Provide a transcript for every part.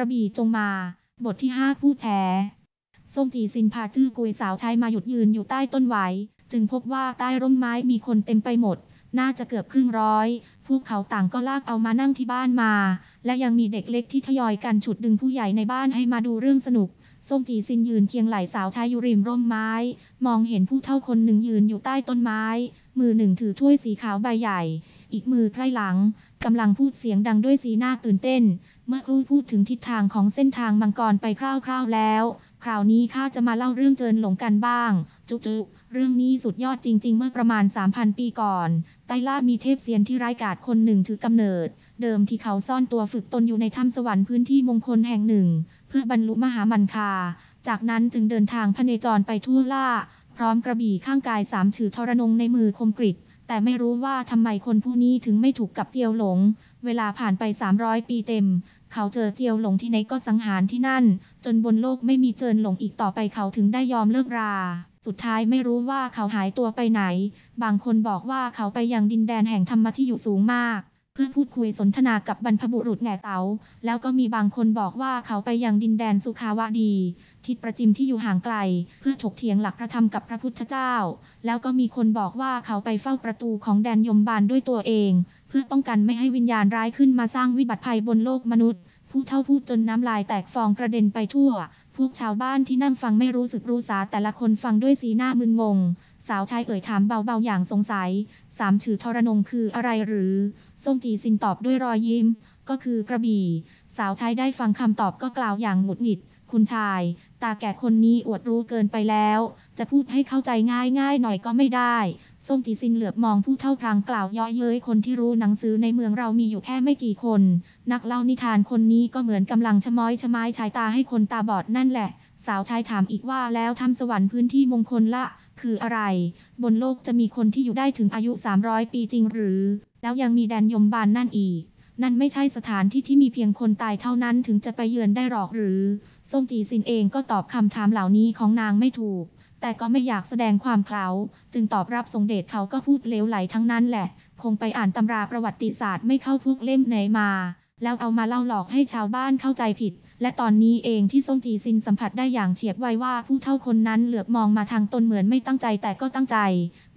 ระบี่จงมา บทที่ 5 ผู้แชร์ส้มจีซินพาจื้อกุยสาวใช้มาหยุดยืนอยู่ใต้ต้นไว้ จึงพบว่าใต้ร่มไม้มีคนเต็มไปหมด น่าจะเกือบครึ่งร้อย พวกเขาต่างก็ลากเอามานั่งที่บ้านมา และยังมีเด็กเล็กที่ทยอยกันฉุดดึงผู้ใหญ่ในบ้านให้มาดูเรื่องสนุกส้มจีซินยืนเคียงไหล่สาวใช้อยู่ริมร่มไม้ มองเห็นผู้เฒ่าคนหนึ่งยืนอยู่ใต้ต้นไม้ มือหนึ่งถือถ้วยสีขาวใบใหญ่ อีกมือไพร่หลังกำลังพูดเสียงดังด้วยสีหน้าตื่นเต้น เมื่อครูพูดถึงทิศทางของเส้นทางมังกรไปคร่าวๆแล้ว คราวนี้ข้าจะมาเล่าเรื่องเจินหลงกันบ้าง จุจุเรื่องนี้สุดยอดจริง ๆ เมื่อประมาณ 3,000 ปีก่อน ไตล่ามีเทพเซียนที่ร้ายกาจคนหนึ่งถือกำเนิด เดิมที่เขาซ่อนตัวฝึกตนอยู่ในถ้ำสวรรค์พื้นที่มงคลแห่งหนึ่ง เพื่อบรรลุมหามันคา จากนั้นจึงเดินทางพเนจรไปทั่วล่า พร้อมกระบี่ข้างกายสามฉือทรนงในมือคมกริดแต่ไม่รู้ว่าทำไมคนผู้นี้ถึงไม่ถูกกับเจียวหลง เวลาผ่านไป 300 ปีเต็ม เขาเจอเจียวหลงที่ไหนก็สังหารที่นั่น จนบนโลกไม่มีเจินหลงอีกต่อไปเขาถึงได้ยอมเลิกรา สุดท้ายไม่รู้ว่าเขาหายตัวไปไหน บางคนบอกว่าเขาไปยังดินแดนแห่งธรรมที่อยู่สูงมาก เพื่อพูดคุยสนทนากับบรรพบุรุษแง่เตา๋าแล้วก็มีบางคนบอกว่าเขาไปยังดินแดนสุขาวดี ทิศประจิมที่อยู่ห่างไกล เพื่อถกเถียงหลักพระธรรมกับพระพุทธเจ้า แล้วก็มีคนบอกว่าเขาไปเฝ้าประตูของแดนยมบาลด้วยตัวเอง เพื่อป้องกันไม่ให้วิญญาณร้ายขึ้นมาสร้างวิบัติภัยบนโลกมนุษย์ ผู้เท่าพูดจนน้ำลายแตกฟองกระเด็นไปทั่ว วกชาวบ้านที่นั่งฟังไม่รู้สึกรู้สาแต่ละคนฟังด้วยสีหน้ามึนงง สาวชายเอ่ยถามเบาๆอย่างสงสัย สามชื่อทรนงคืออะไรหรือส้มจีซินตอบด้วยรอยยิ้ม ก็คือกระบี่ สาวชายได้ฟังคำตอบก็กล่าวอย่างหงุดหงิด คุณชาย ตาแก่คนนี้อวดรู้เกินไปแล้ว จะพูดให้เข้าใจง่ายๆหน่อยก็ไม่ได้ ส้มจีซินเหลือบมองผู้เท่าพลางกล่าวย่อยเย้ยคนที่รู้หนังสือในเมืองเรามีอยู่แค่ไม่กี่คน นักเล่านิทานคนนี้ก็เหมือนกำลังชะม้อยชะไม้ชายตาให้คนตาบอดนั่นแหละ สาวชายถามอีกว่าแล้วทำสวรรค์พื้นที่มงคลละ คืออะไร บนโลกจะมีคนที่อยู่ได้ถึงอายุ 300 ปีจริงหรือ แล้วยังมีแดนยมบานนั่นอีกนั่นไม่ใช่สถานที่ที่มีเพียงคนตายเท่านั้นถึงจะไปเยือนได้หรอกหรือ ส้มจีซินเองก็ตอบคำถามเหล่านี้ของนางไม่ถูก แต่ก็ไม่อยากแสดงความเคลาจึงตอบรับทรงเดชเขาก็พูดเลวไหลทั้งนั้นแหละ คงไปอ่านตำราประวัติศาสตร์ไม่เข้าพวกเล่มไหนมา แล้วเอามาเล่าหลอกให้ชาวบ้านเข้าใจผิด และตอนนี้เองที่ส้มจีซินสัมผัสได้อย่างเฉียบไวว่าผู้เท่าคนนั้นเหลือบมองมาทางตนเหมือนไม่ตั้งใจแต่ก็ตั้งใจ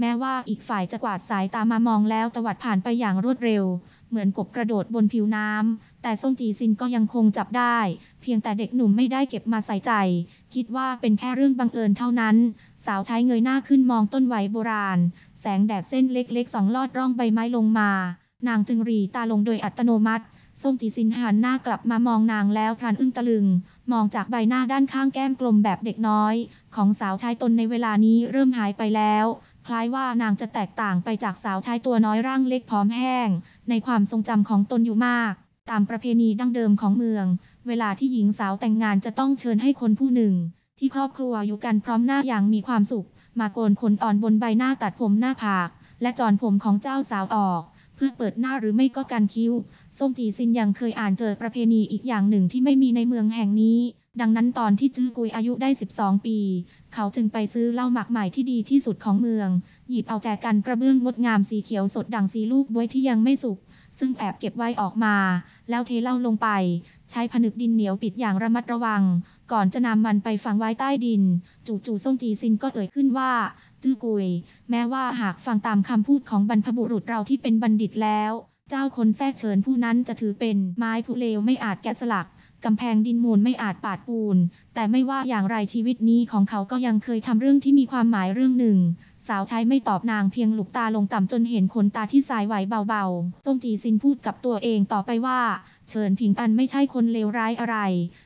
แม้ว่าอีกฝ่ายจะกวาดสายตามามองแล้วตวัดผ่านไปอย่างรวดเร็ว เหมือนกบกระโดดบนผิวน้ำ แต่ส้มจีซินก็ยังคงจับได้ เพียงแต่เด็กหนุ่มไม่ได้เก็บมาใส่ใจ คิดว่าเป็นแค่เรื่องบังเอิญเท่านั้น สาวใช้เงยหน้าขึ้นมองต้นไวโบราณ แสงแดดเส้นเล็กๆสองลอดร่องใบไม้ลงมา นางจึงรีตาลงโดยอัตโนมัติส้มจีซินหันหน้ากลับมามองนางแล้วพลันอึ้งตะลึง มองจากใบหน้าด้านข้างแก้มกลมแบบเด็กน้อย ของสาวใชายตนในเวลานี้เริ่มหายไปแล้ว คล้ายว่านางจะแตกต่างไปจากสาวชายตัวน้อยร่างเล็กผอมแห้ง ในความทรงจำของตนอยู่มาก ตามประเพณีดั้งเดิมของเมือง เวลาที่หญิงสาวแต่งงานจะต้องเชิญให้คนผู้หนึ่ง ที่ครอบครัวอยู่กันพร้อมหน้าอย่างมีความสุข มาโกนขนอ่อนบนใบหน้าตัดผมหน้าผาก และจอนผมของเจ้าสาวออก พื่อเปิดหน้าหรือไม่ก็กันคิ้ว ส้มจีซินยังเคยอ่านเจอประเพณีอีกอย่างหนึ่งที่ไม่มีในเมืองแห่งนี้ ดังนั้นตอนที่จื้อกุยอายุได้ 12 ปี เขาจึงไปซื้อเหล้าหมักใหม่ที่ดีที่สุดของเมือง หยิบเอาแจกันกระเบื้องงดงามสีเขียวสดดังสีลูกบวยที่ยังไม่สุก ซึ่งแอบเก็บไว้ออกมา แล้วเทเหล้าลงไป ใช้ผนึกดินเหนียวปิดอย่างระมัดระวัง ก่อนจะนำมันไปฝังไว้ใต้ดิน จู่ๆส้มจีซินก็เอ่ยขึ้นว่า จื้อกุย แม้ว่าหากฟังตามคำพูดของบรรพบุรุษเราที่เป็นบัณฑิตแล้ว เจ้าคนแทรกเชิญผู้นั้นจะถือเป็นไม้ผู้เลวไม่อาจแกะสลักกำแพงดินมูลไม่อาจปาดปูนแต่ไม่ว่าอย่างไรชีวิตนี้ของเขาก็ยังเคยทำเรื่องที่มีความหมายเรื่องหนึ่ง สาวใช้ไม่ตอบนางเพียงหลุกตาลงต่ำจนเห็นขนตาที่สายไหวเบาๆส้มจีซินพูดกับตัวเองต่อไปว่า เฉินผิงอันไม่ใช่คนเลวร้ายอะไร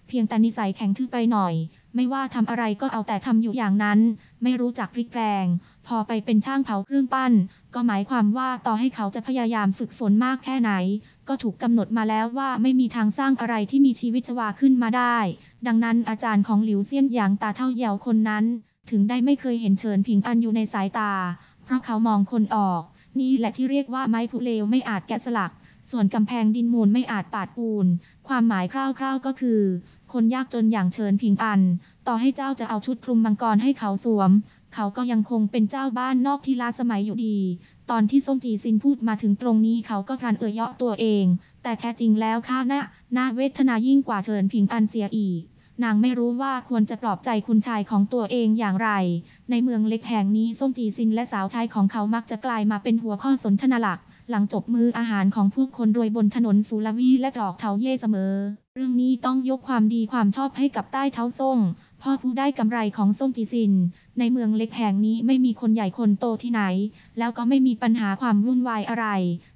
เพียงแต่นิสัยแข็งทื่อไปหน่อย ไม่ว่าทำอะไรก็เอาแต่ทำอยู่อย่างนั้น ไม่รู้จักพลิกแปลง พอไปเป็นช่างเผาเครื่องปั้น ก็หมายความว่าต่อให้เขาจะพยายามฝึกฝนมากแค่ไหน ก็ถูกกำหนดมาแล้วว่าไม่มีทางสร้างอะไรที่มีชีวิตชีวาขึ้นมาได้ดังนั้นอาจารย์ของหลิวเซียนอย่างตาเท่าเยาวคนนั้น ถึงได้ไม่เคยเห็นเฉินผิงอันอยู่ในสายตา เพราะเขามองคนออก นี่แหละที่เรียกว่าไม้ผู้เลวไม่อาจแกะสลัก ส่วนกำแพงดินมูลไม่อาจปาดปูน ความหมายคร่าวๆก็คือ คนยากจนอย่างเฉินผิงอัน ต่อให้เจ้าจะเอาชุดคลุมมังกรให้เขาสวม เขาก็ยังคงเป็นเจ้าบ้านนอกที่ล้าสมัยอยู่ดี ตอนที่ส้มจีซินพูดมาถึงตรงนี้เขาก็พลันเอ่ยเยาะตัวเอง แต่แท้จริงแล้วค่ะน่าน่าเวทนายิ่งกว่าเฉินผิงอันเสียอีก นางไม่รู้ว่าควรจะปลอบใจคุณชายของตัวเองอย่างไร ในเมืองเล็กแห่งนี้ส้มจีซินและสาวใช้ของเขามักจะกลายมาเป็นหัวข้อสนทนาหลัก หลังจบมืออาหารของพวกคนรวยบนถนนฟูลวีและดอกเทาเย่เสมอ เรื่องนี้ต้องยกความดีความชอบให้กับใต้เท้าส้งพ่อผู้ได้กำไรของส้มจีซิน ในเมืองเล็กแห่งนี้ไม่มีคนใหญ่คนโตที่ไหน แล้วก็ไม่มีปัญหาความวุ่นวายอะไร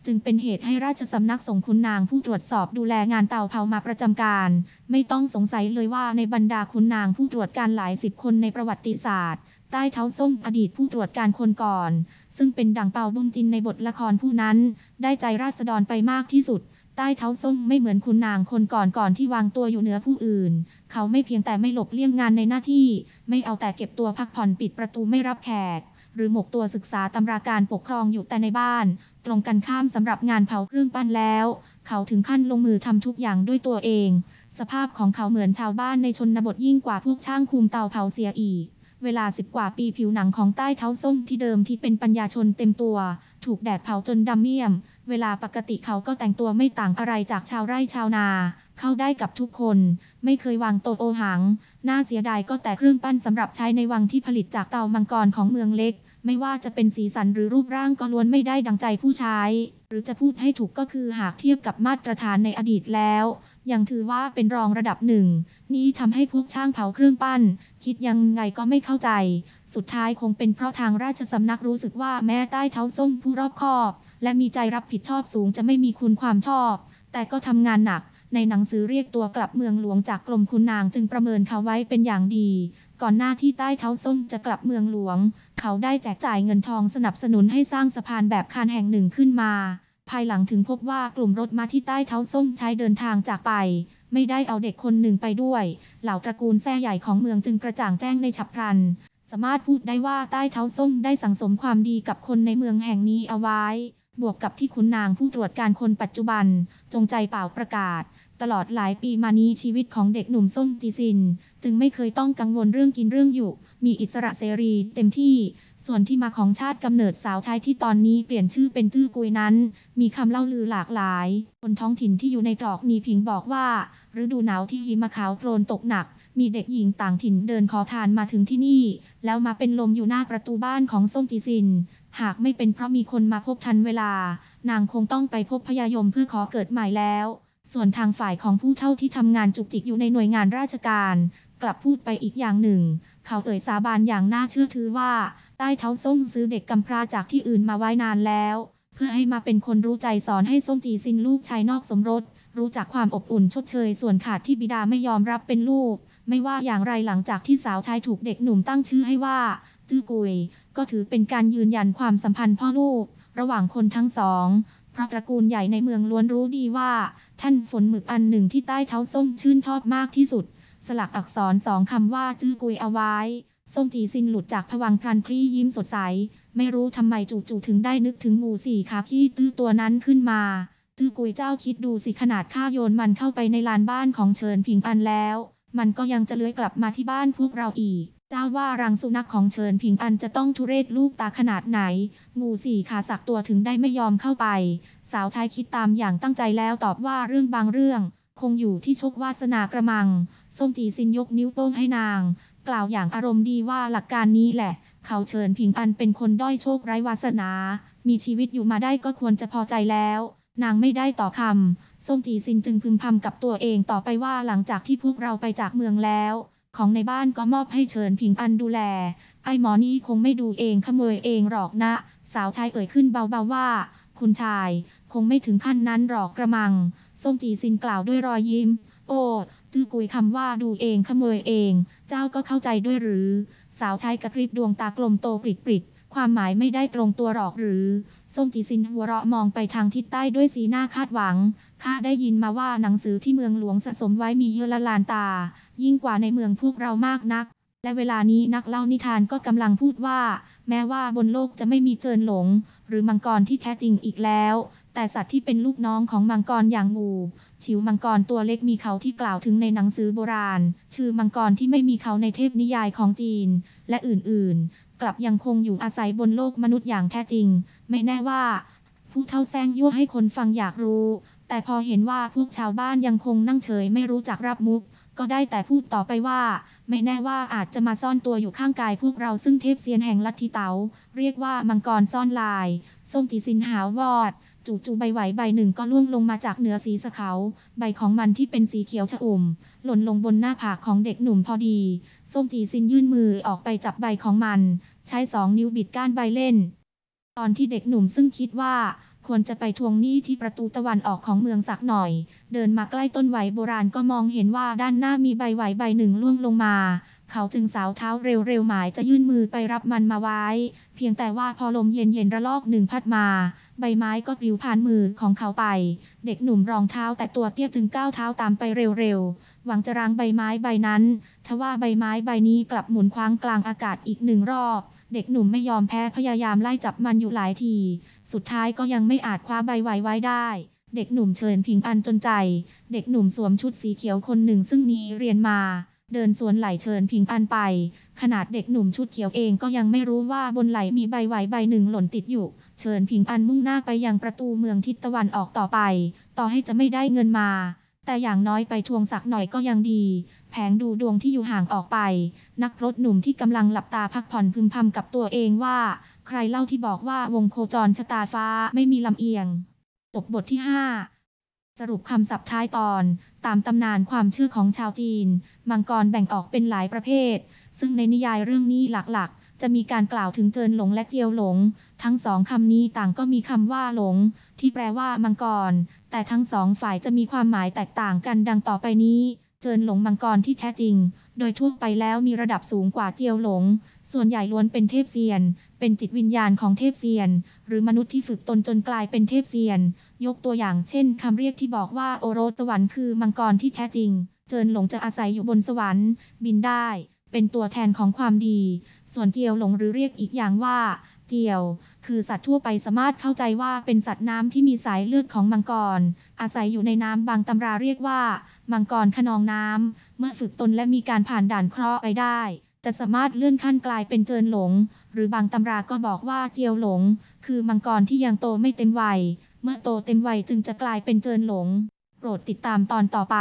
จึงเป็นเหตุให้ราชสำนักสงคุณนางผู้ตรวจสอบดูแลงานเต่าเผามาประจำการ ไม่ต้องสงสัยเลยว่าในบรรดาคุณนางผู้ตรวจการหลายสิบคนในประวัติศาสตร์ใต้เท้าส้มอดีตผู้ตรวจการคนก่อน ซึ่งเป็นดั่งเป่าบุญจินในบทละครผู้นั้น ได้ใจราษฎรไปมากที่สุด ต้เท้าส้มไม่เหมือนคุณนางคนก่อนก่อนที่วางตัวอยู่เหนือผู้อื่น เขาไม่เพียงแต่ไม่หลบเลี่ยงงานในหน้าที่ ไม่เอาแต่เก็บตัวพักผ่อนปิดประตูไม่รับแขก หรือหมกตัวศึกษาตำราการปกครองอยู่แต่ในบ้าน ตรงกันข้ามสำหรับงานเผาเครื่องปั้นแล้ว เขาถึงขั้นลงมือทำทุกอย่างด้วยตัวเอง สภาพของเขาเหมือนชาวบ้านในชนบทยิ่งกว่าพวกช่างคุมเตาเผาเสียอีกเวลาสิบกว่าปีผิวหนังของใต้เท้าส้มที่เดิมที่เป็นปัญญาชนเต็มตัว ถูกแดดเผาจนดำเมี่ยม เวลาปกติเขาก็แต่งตัวไม่ต่างอะไรจากชาวไร่ชาวนา เข้าได้กับทุกคน ไม่เคยวางโตะโอหัง น่าเสียดายก็แต่เครื่องปั้นสำหรับใช้ในวังที่ผลิตจากเตามังกรของเมืองเล็ก ไม่ว่าจะเป็นสีสันหรือรูปร่างก็ล้วนไม่ได้ดังใจผู้ใช้ หรือจะพูดให้ถูกก็คือหากเทียบกับมาตรฐานในอดีตแล้ว ยังถือว่าเป็นรองระดับหนึ่ง นี่ทำให้พวกช่างเผาเครื่องปั้น คิดยังไงก็ไม่เข้าใจ สุดท้ายคงเป็นเพราะทางราชสำนักรู้สึกว่าแม้ใต้เท้าส้มผู้รอบคอบ และมีใจรับผิดชอบสูงจะไม่มีคุณความชอบ แต่ก็ทำงานหนัก ในหนังสือเรียกตัวกลับเมืองหลวงจากกรมคุณนางจึงประเมินเขาไว้เป็นอย่างดี ก่อนหน้าที่ใต้เท้าส้มจะกลับเมืองหลวง เขาได้แจกจ่ายเงินทองสนับสนุนให้สร้างสะพานแบบคานแห่งหนึ่งขึ้นมา ภายหลังถึงพบว่ากลุ่มรถมาที่ใต้เท้าส้มใช้เดินทางจากไป ไม่ได้เอาเด็กคนหนึ่งไปด้วย เหล่าตระกูลแท้ใหญ่ของเมืองจึงกระจ่างแจ้งในฉับพลันสามารถพูดได้ว่าใต้เท้าส้มได้สังสมความดีกับคนในเมืองแห่งนี้เอาไว้ บวกกับที่ขุนนางผู้ตรวจการคนปัจจุบัน จงใจเป่าประกาศ ตลอดหลายปีมานี้ชีวิตของเด็กหนุ่มส้มจีซิน จึงไม่เคยต้องกังวลเรื่องกินเรื่องอยู่ มีอิสระเสรีเต็มที่ ส่วนที่มาของชาติกำเนิดสาวใช้ที่ตอนนี้เปลี่ยนชื่อเป็นจื้อกุยนั้น มีคำเล่าลือหลากหลาย คนท้องถิ่นที่อยู่ในตรอกนีพิงบอกว่า ฤดูหนาวที่หิมะขาวโครนตกหนัก มีเด็กหญิงต่างถิ่นเดินขอทานมาถึงที่นี่ แล้วมาเป็นลมอยู่หน้าประตูบ้านของส้มจีซิน หากไม่เป็นเพราะมีคนมาพบทันเวลา นางคงต้องไปพบพญายมเพื่อขอเกิดใหม่แล้ว ส่วนทางฝ่ายของผู้เท่าที่ทำงานจุกจิกอยู่ในหน่วยงานราชการ กลับพูดไปอีกอย่างหนึ่ง เขาเอ่ยสาบานอย่างน่าเชื่อถือว่า ใต้เท้าส้มซื้อเด็กกำพร้าจากที่อื่นมาไว้นานแล้ว เพื่อให้มาเป็นคนรู้ใจสอนให้ส้มจีซินลูกชายนอกสมรส รู้จักความอบอุ่นชดเชย ส่วนขาดที่บิดาไม่ยอมรับเป็นลูก ไม่ว่าอย่างไรหลังจากที่สาวชายถูกเด็กหนุ่มตั้งชื่อให้ว่า จื้อกุย ก็ถือเป็นการยืนยันความสัมพันธ์พ่อลูก ระหว่างคนทั้งสอง เพราะตระกูลใหญ่ในเมืองล้วนรู้ดีว่า ท่านฝนหมึกอันหนึ่งที่ใต้เท้าส้มชื่นชอบมากที่สุด สลักอักษรสองคำว่าจื้อกุยเอาไว้ ส้มจีซินหลุดจากผวังพลันคลี่ยิ้มสดใส ไม่รู้ทำไมจู่ๆถึงได้นึกถึงงูสี่ขาขี้ตื้อตัวนั้นขึ้นมาจื้อกุยเจ้าคิดดูสิขนาดข้าโยนมันเข้าไปในลานบ้านของเฉินผิงอันแล้ว มันก็ยังจะเลื้อยกลับมาที่บ้านพวกเราอีก เจ้าว่ารังสุนัขของเฉินผิงอันจะต้องทุเรศลูกตาขนาดไหน งูสี่ขาสักตัวถึงได้ไม่ยอมเข้าไป สาวชายคิดตามอย่างตั้งใจแล้วตอบว่าเรื่องบางเรื่อง คงอยู่ที่โชควาสนากระมัง ส้มจีซินยกนิ้วโป้งให้นาง กล่าวอย่างอารมณ์ดีว่าหลักการนี้แหละ เขาเชิญผิงอันเป็นคนด้อยโชคไร้วาสนา มีชีวิตอยู่มาได้ก็ควรจะพอใจแล้วนางไม่ได้ต่อคำ ส้มจีซินจึงพึมพำกับตัวเองต่อไปว่าหลังจากที่พวกเราไปจากเมืองแล้ว ของในบ้านก็มอบให้เชิญผิงอันดูแล ไอ้หมอนี่คงไม่ดูเองขโมยเองหรอกนะ สาวชายเอ่ยขึ้นเบาๆว่า คุณชาย คงไม่ถึงขั้นนั้นหรอกกระมังส้มจีซินกล่าวด้วยรอยยิ้ม โอ้จื้อกุยคำว่าดูเองขโมยเอง เจ้าก็เข้าใจด้วยหรือ สาวใช้กระพริบดวงตากลมโตปริดปริดๆความหมายไม่ได้ตรงตัวหรอกหรือส้มจีซินหัวเราะมองไปทางทิศใต้ด้วยสีหน้าคาดหวัง ข้าได้ยินมาว่าหนังสือที่เมืองหลวงสะสมไว้มีเยอะละลานตา ยิ่งกว่าในเมืองพวกเรามากนัก และเวลานี้นักเล่านิทานก็กำลังพูดว่า แม้ว่าบนโลกจะไม่มีเจินหลง หรือมังกรที่แท้จริงอีกแล้ว แต่สัตว์ที่เป็นลูกน้องของมังกรอย่างงูชิวมังกรตัวเล็กมีเขาที่กล่าวถึงในหนังสือโบราณ ชื่อมังกรที่ไม่มีเขาในเทพนิยายของจีน และอื่นๆ กลับยังคงอยู่อาศัยบนโลกมนุษย์อย่างแท้จริง ไม่แน่ว่า ผู้เท่าแซงยั่วให้คนฟังอยากรู้ แต่พอเห็นว่าพวกชาวบ้านยังคงนั่งเฉยไม่รู้จักรับมุก ก็ได้แต่พูดต่อไปว่า ไม่แน่ว่าอาจจะมาซ่อนตัวอยู่ข้างกายพวกเราซึ่งเทพเซียนแห่งลัทธิเตา๋าเรียกว่ามังกรซ่อนลายส้มจีซินหาววอด จู่ๆใบไหวใบหนึ่งก็ล่วงลงมาจากเหนือสีสะเขา ใบของมันที่เป็นสีเขียวชอุ่ม หล่นลงบนหน้าผากของเด็กหนุ่มพอดีส้มจีซินยื่นมือออกไปจับใบของมัน ใช้สองนิ้วบิดก้านใบเล่น ตอนที่เด็กหนุ่มซึ่งคิดว่า ควรจะไปทวงหนี้ที่ประตูตะวันออกของเมืองสักหน่อย เดินมาใกล้ต้นไหวโบราณก็มองเห็นว่าด้านหน้ามีใบไหวใบหนึ่งล่วงลงมา เขาจึงสาวเท้าเร็วๆหมายจะยื่นมือไปรับมันมาไว้ เพียงแต่ว่าพอลมเย็นๆระลอกหนึ่งพัดมา ใบไม้ก็ปลิวผ่านมือของเขาไป เด็กหนุ่มรองเท้าแต่ตัวเตี้ยจึงก้าวเท้าตามไปเร็วๆ หวังจะรางใบไม้ใบนั้น ทว่าใบไม้ใบนี้กลับหมุนคว้างกลางอากาศอีกหนึ่งรอบ เด็กหนุ่มไม่ยอมแพ้พยายามไล่จับมันอยู่หลายที สุดท้ายก็ยังไม่อาจคว้าใบไหวไว้ได้เด็กหนุ่มเชิญพิงอันจนใจ เด็กหนุ่มสวมชุดสีเขียวคนหนึ่งซึ่งนี้เรียนมา เดินสวนไหลเชิญพิงอันไป ขนาดเด็กหนุ่มชุดเขียวเองก็ยังไม่รู้ว่าบนไหลมีใบไหวใบหนึ่งหล่นติดอยู่ เชิญพิงอันมุ่งหน้าไปยังประตูเมืองทิศตะวันออกต่อไป ต่อให้จะไม่ได้เงินมา แต่อย่างน้อยไปทวงสักหน่อยก็ยังดี แผงดูดวงที่อยู่ห่างออกไป นักรถหนุ่มที่กำลังหลับตาพักผ่อนพึมพำกับตัวเองว่า ใครเล่าที่บอกว่าวงโคจรชะตาฟ้าไม่มีลำเอียง จบบทที่ 5 สรุปคำศัพท์ท้ายตอน ตามตำนานความเชื่อของชาวจีน มังกรแบ่งออกเป็นหลายประเภท ซึ่งในนิยายเรื่องนี้หลักๆ จะมีการกล่าวถึงเจินหลงและเจียวหลง ทั้งสองคำนี้ต่างก็มีคำว่าหลง ที่แปลว่ามังกร แต่ทั้งสองฝ่ายจะมีความหมายแตกต่างกันดังต่อไปนี้ เจินหลงมังกรที่แท้จริง โดยทั่วไปแล้วมีระดับสูงกว่าเจียวหลง ส่วนใหญ่ล้วนเป็นเทพเซียน เป็นจิตวิญญาณของเทพเซียน หรือมนุษย์ที่ฝึกตนจนกลายเป็นเทพเซียน ยกตัวอย่างเช่นคำเรียกที่บอกว่าโอโรสสวรรค์คือมังกรที่แท้จริง เจินหลงจะอาศัยอยู่บนสวรรค์ บินได้ เป็นตัวแทนของความดี ส่วนเจียวหลงหรือเรียกอีกอย่างว่า เจียว คือสัตว์ทั่วไปสามารถเข้าใจว่าเป็นสัตว์น้ำที่มีสายเลือดของมังกร อาศัยอยู่ในน้ำบางตำราเรียกว่า มังกรขนองน้ำ เมื่อฝึกตนและมีการผ่านด่านเคราะห์ไปได้ จะสามารถเลื่อนขั้นกลายเป็นเจินหลง หรือบางตำราก็บอกว่าเจียวหลง คือมังกรที่ยังโตไม่เต็มวัย เมื่อโตเต็มวัยจึงจะกลายเป็นเจินหลง โปรดติดตามตอนต่อไป